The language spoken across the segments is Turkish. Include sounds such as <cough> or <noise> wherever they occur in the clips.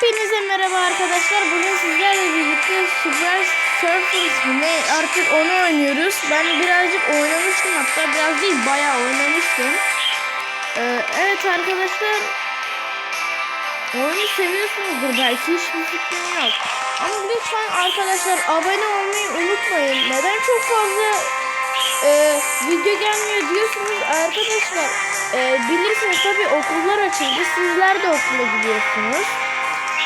Hepinize merhaba arkadaşlar. Bugün sizlerle birlikte Super Surfers ne artık onu oynuyoruz. Ben birazcık oynamıştım hatta biraz değil bayağı oynamıştım. Ee, evet arkadaşlar oyunu seviyorsunuzdur belki hiçbir fikrim yok. Ama lütfen arkadaşlar abone olmayı unutmayın. Neden çok fazla e, video gelmiyor diyorsunuz arkadaşlar. E, bilirsiniz tabi okullar açıldı. Sizler de okula gidiyorsunuz.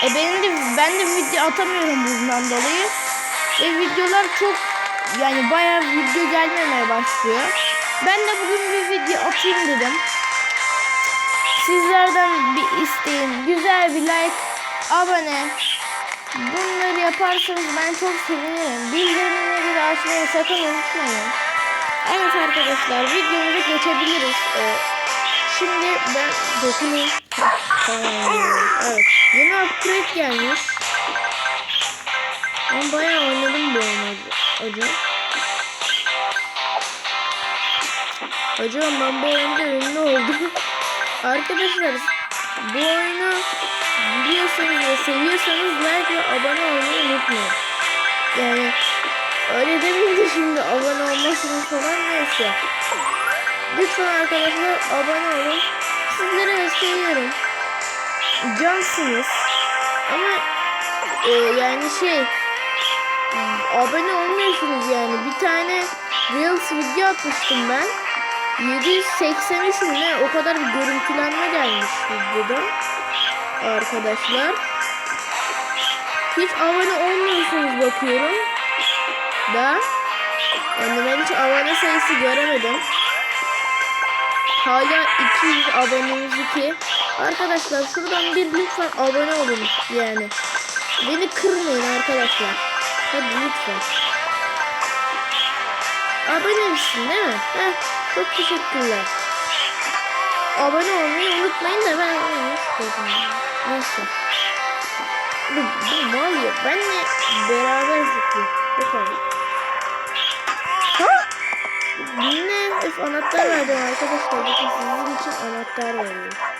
E benim de ben de video atamıyorum bundan dolayı. Ve videolar çok yani bayağı video gelmemeye başlıyor. Ben de bugün bir video atayım dedim. Sizlerden bir isteğim güzel bir like, abone. Bunları yaparsanız ben çok sevinirim. Bildirimleri de açmayı sakın unutmayın. Evet arkadaşlar videomuza geçebiliriz. Ee, şimdi ben dokunayım. Evet. Yeni upgrade gelmiş. Ben bayağı oynadım bu oyunu acı. Acaba ben bu oyunda ünlü oldum. <laughs> Arkadaşlar bu oyunu biliyorsanız ve seviyorsanız like ve abone olmayı unutmayın. Yani öyle demeyeyim de şimdi abone olmasınız falan neyse. Lütfen arkadaşlar abone olun. Sizleri seviyorum. Cansınız. Ama e, yani şey abone olmuyorsunuz yani. Bir tane Reels video atmıştım ben. 783 mü ne? O kadar bir görüntülenme gelmiş videoda. Arkadaşlar. Hiç abone olmuyorsunuz bakıyorum. Da. Yani ben hiç abone sayısı göremedim. Hala 200 abonemiz ki. Arkadaşlar şuradan bir lütfen abone olun yani. Beni kırmayın arkadaşlar. Hadi lütfen. Abone misin değil mi? Heh, çok teşekkürler. Abone olmayı unutmayın da ben Neyse. Bu, bu mal ya. Benle beraber zıplıyor. Bu. Ha? Ne? Öf, anahtar verdim arkadaşlar. Bakın sizin için anahtar veriyorum.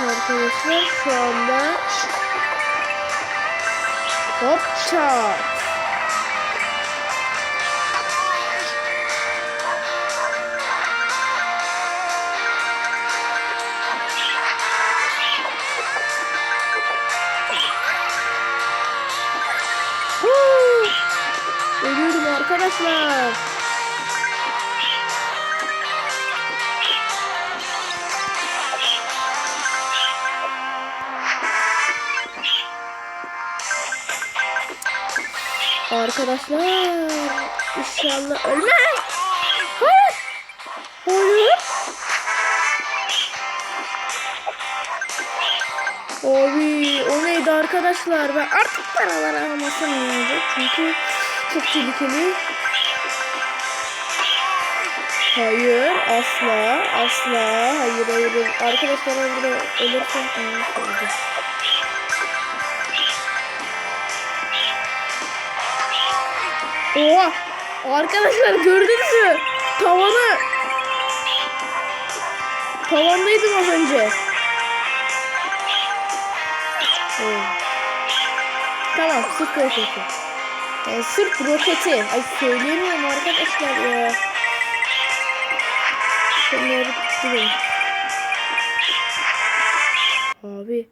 Arkadaşlar şu anda Hop çat. Ölüyorum arkadaşlar. Arkadaşlar inşallah ölme. Hayır. Hayır. Abi o neydi arkadaşlar? Ben artık paralar almasam iyi olacak çünkü çok tehlikeli. Hayır asla asla hayır hayır, arkadaşlar ben burada ölürsem olacak. Oha! Arkadaşlar gördünüz mü? Tavanı Tavandaydım az önce. Tamam sırt roketi. Yani sırt roketi. Ay söyleyemiyorum arkadaşlar ya. Şunları tutayım. Abi.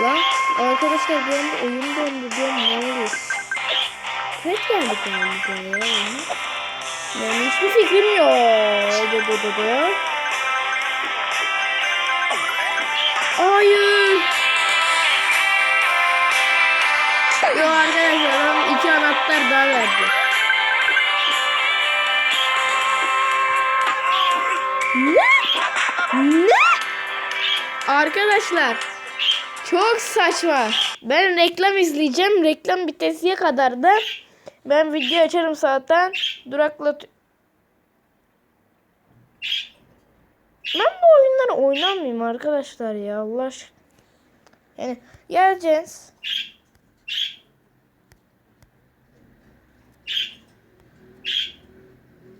Lan arkadaşlar bir anda oyun dondu diyorum ne oluyor? Kaç geldik yani ya? Yani hiçbir fikrim yok. Da da da. Hayır. Yok arkadaşlar adam iki anahtar daha verdi. Ne? Ne? Arkadaşlar çok saçma. Ben reklam izleyeceğim. Reklam bitesiye kadar da ben video açarım zaten. Duraklat. Ben bu oyunları oynamayayım arkadaşlar ya. Allah aşkına. Yani geleceğiz.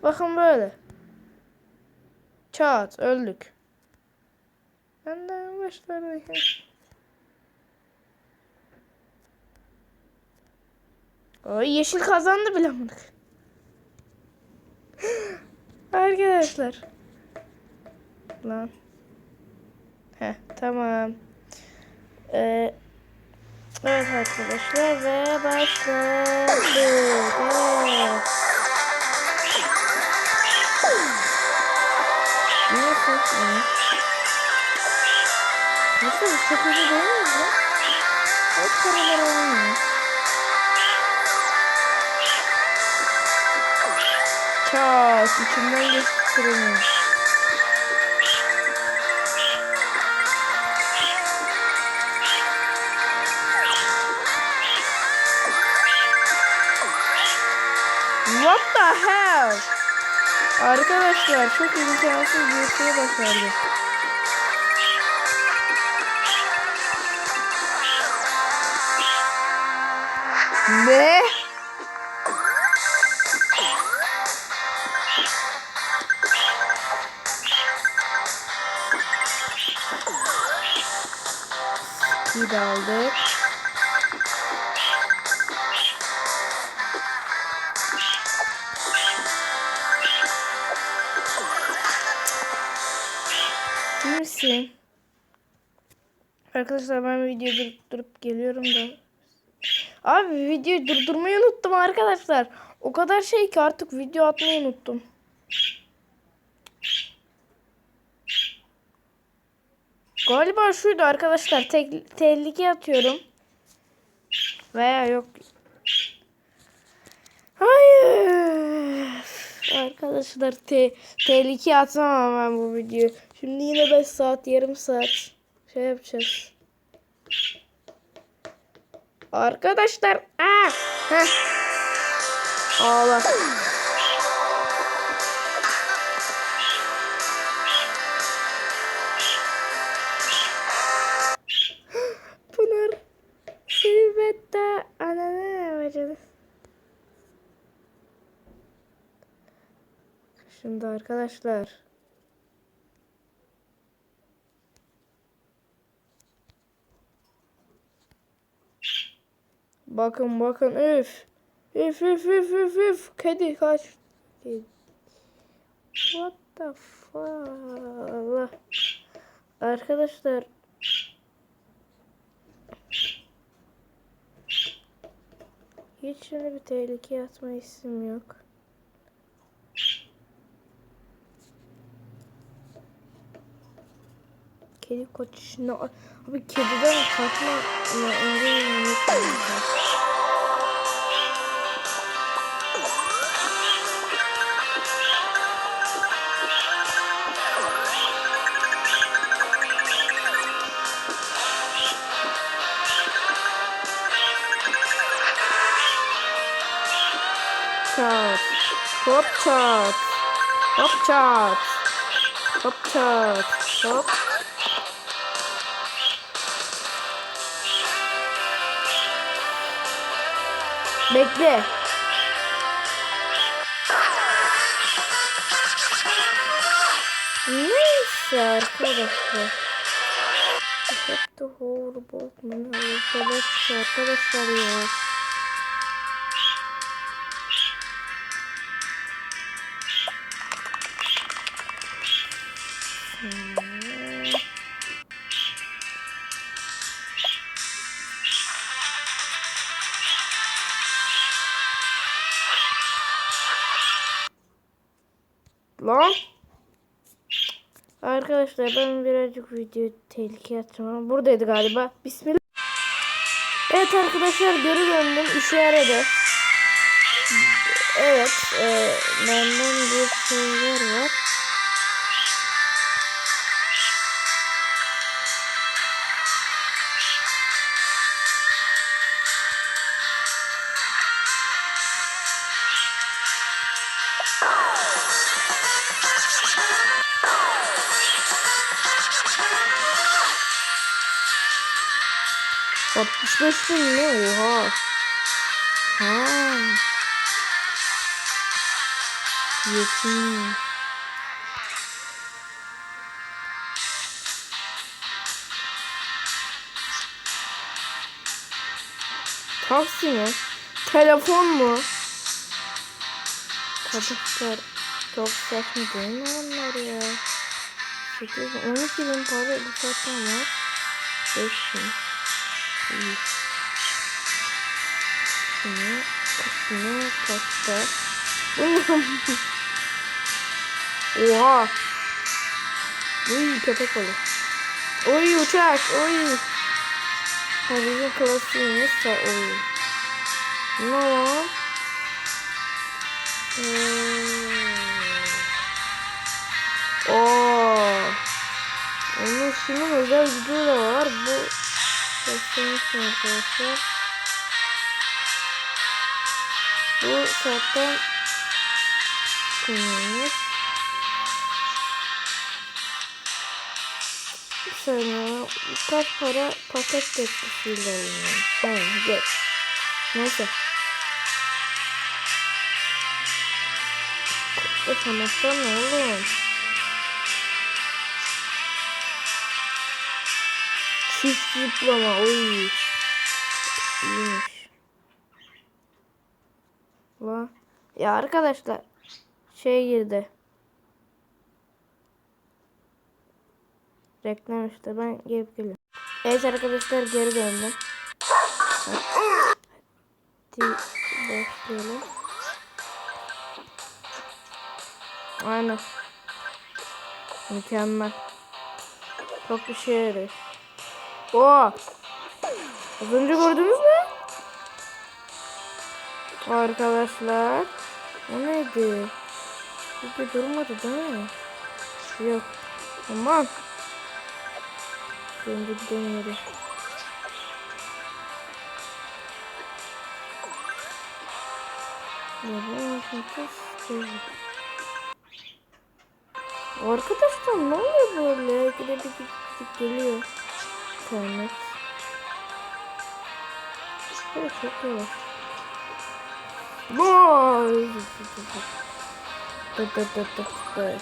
Bakın böyle. Çat öldük. Ben Benden başlarına Ay yeşil kazandı bile amık. <gasps> Arkadaşlar. Lan. Heh tamam. Ee, evet arkadaşlar ve başladık. Evet. Nasıl? Nasıl? Çok hızlı değil ya? Hep paralar olmuyor. Çat. içinden geçti What the hell? Arkadaşlar çok imkansız bir şey başardı. Ne? Bir de aldık. Kimsin? Arkadaşlar ben durup, durup geliyorum da. Abi videoyu durdurmayı unuttum arkadaşlar. O kadar şey ki artık video atmayı unuttum. Galiba şuydu arkadaşlar. Tek, tehlike atıyorum. Veya yok. Hayır. Arkadaşlar te tehlike atamam ben bu videoyu. Şimdi yine 5 saat yarım saat şey yapacağız. Arkadaşlar. Heh. Ağla. Arkadaşlar. Bakın bakın üf. Üf üf üf üf üf. Kedi kaç. Kedi. What the fuck. Arkadaşlar. Hiç şöyle bir tehlike atma isim yok. Kedi kaçışına... Abi kediden kaçma... Yok. Çat. Hop çat. Hop çat. Hop çat. Hop. Bekle. Neyse arkadaşlar. Hep de horrible. Arkadaşlar, arkadaşlar ya. Lan. Arkadaşlar ben birazcık video tehlikeye atacağım. Buradaydı galiba. Bismillah. Evet arkadaşlar geri döndüm. İşe yaradı. Evet. E, benden bir şeyler var. Altmış beş bin mi? Oha. Ha. Yetim. Taksi? Telefon mu? Kadınlar çok saçma değil mi onlar ya? 8, 12 bin para bir saatten var. 5 bin. İyi. Şimdi 40 bine kaçta? Bu ne? Oha. Uy köpek balığı. Oy uçak. Oy. Ha bizim klasiğimiz sa oy. Ne lan? Hmm. Oo. Onun şunun özel gücü var. Bu göstermiştim arkadaşlar. Bu zaten konuyoruz. Sonra kaç para paket tepkisiyle alınıyor. Tamam geç. Neyse. Yaşamaktan ne oğlum? Çift zıplama oy. İyiymiş. La. Ya arkadaşlar şey girdi. Reklam işte ben gelip geliyorum. Evet arkadaşlar geri döndüm. Hadi başlayalım. Aynen. Mükemmel. Çok bir şey yarıyor. Oo. Az önce gördünüz mü? Arkadaşlar. O neydi? Hiç durmadı değil mi? Yok. Aman. Döndü dönüyordu. Arkadaşlar ne oluyor böyle? Gidip gidip geliyor. koymuş. Şöyle çok iyi. Boy. Dur dur dur dur dur.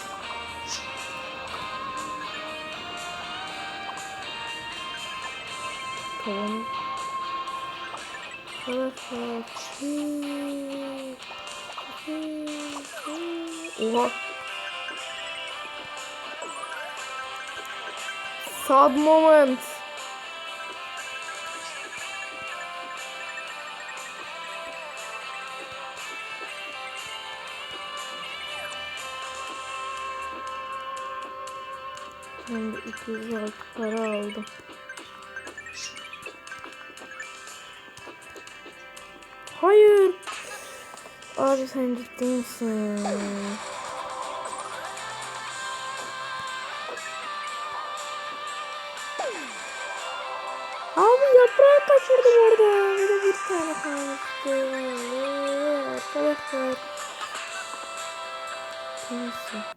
Tamam. Oha. Sad moment. Ben de 206 para aldım. Hayır. Abi sen ciddi misin? Abi yaprağı kaçırdım orada. Bir de bir tane kalmıştı. Arkadaşlar. Neyse.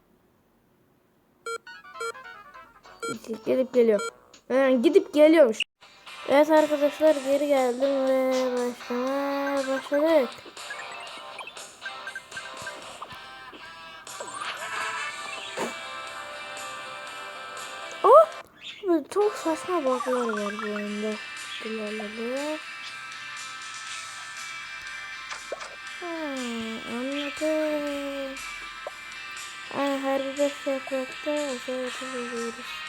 Gidip geliyor. Ben gidip geliyormuş. Evet arkadaşlar geri geldim ve başlamaya başladık. Oh! Böyle çok saçma bug'lar var bu oyunda. Lalala. Ha, anladım. Her bir beş yaprakta özel yapabiliyoruz.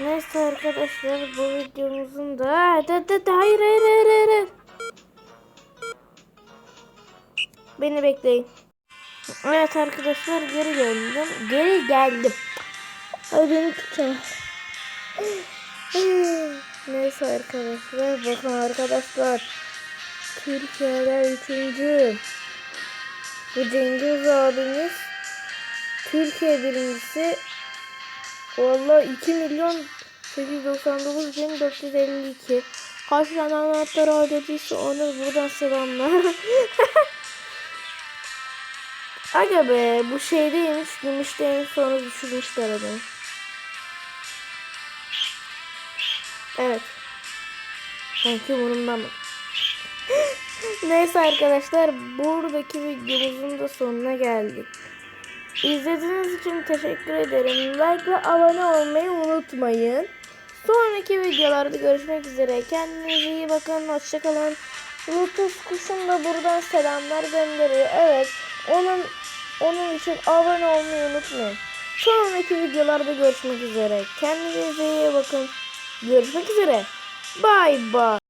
Neyse arkadaşlar bu videomuzun da da da da hayır hayır hayır hayır. hayır. Beni bekleyin. Evet arkadaşlar geri geldim. Geri geldim. Hadi beni tutun. <laughs> Neyse arkadaşlar bakın arkadaşlar. Türkiye'de üçüncü. Bu Cengiz abimiz Türkiye birincisi Valla 2 milyon 899 bin 452 Kaç tane anahtar ödediyse ona buradan selamlar <laughs> Aga be bu şeydeymiş gümüşteymiş sonra düşürmüşler adamı Evet Sanki umurumda mı? <laughs> Neyse arkadaşlar buradaki videomuzun da sonuna geldik. İzlediğiniz için teşekkür ederim. Like ve abone olmayı unutmayın. Sonraki videolarda görüşmek üzere. Kendinize iyi bakın. Hoşçakalın. Lotus kuşum da buradan selamlar gönderiyor. Evet. Onun onun için abone olmayı unutmayın. Sonraki videolarda görüşmek üzere. Kendinize iyi bakın. Görüşmek üzere. Bye bye.